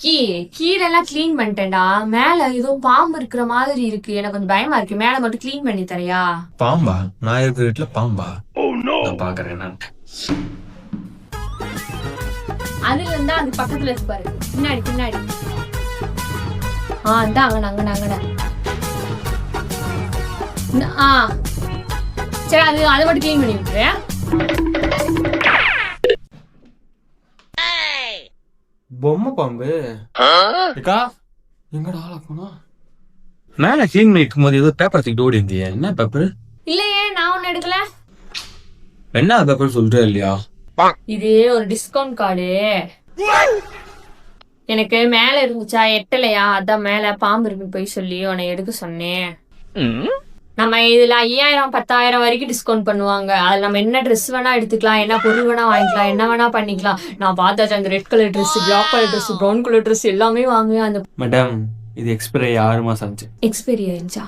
Key கீழெல்லாம் clean பண்ணிட்டேன்டா. மேல ஏதோ பாம்பு இருக்கிற மாதிரி இருக்கு. எனக்கு கொஞ்சம் பயமா இருக்கு. மேல மட்டும் க்ளீன் பண்ணி தரியா? பாம்பா? நான் இருக்கிற வீட்டுல பாம்பா? நான் பாக்குறேன் அதுல இருந்தா அது பக்கத்துல இருக்கு பாரு. பின்னாடி பின்னாடி. ஆ இந்த அங்கன அங்கன அங்கன இந்த- ஆ. சரி அது அதை மட்டும் க்ளீன் பண்ணி விட்டுறேன் பொம்மை பாம்பு? அக்கா எங்கடா ஆளா போனா? மேல கிளீன் பண்ணிட்டு போது ஏதோ பேப்பர் தூக்கிட்டு ஓடி இருந்தியே என்ன பேப்பர் இல்லையே நான் ஒண்ணு எடுக்கல. என்ன பேப்பர் சொல்றே இல்லையா? இது ஒரு டிஸ்கவுண்ட் கார்டு எனக்கு மேல இருந்துச்சா எட்டலையா? அதான் மேல பாம்பு இருக்குன்னு போய் சொல்லி உன்னை எடுக்க சொன்னேன். நம்ம இதுல ஐயாயிரம் பத்தாயிரம் வரைக்கும் டிஸ்கவுண்ட் பண்ணுவாங்க. அதுல நம்ம என்ன ட்ரெஸ் வேணா எடுத்துக்கலாம் என்ன பொருள் வேணா வாங்கிக்கலாம் என்ன வேணா பண்ணிக்கலாம். நான் பார்த்தாச்சு அந்த red colour dress black colour dress brown colour dress எல்லாமே வாங்குவேன். அந்த மேடம் இது எக்ஸ்பைரி ஆறு மாசம் ஆச்சு. எக்ஸ்பீரியன்ஸா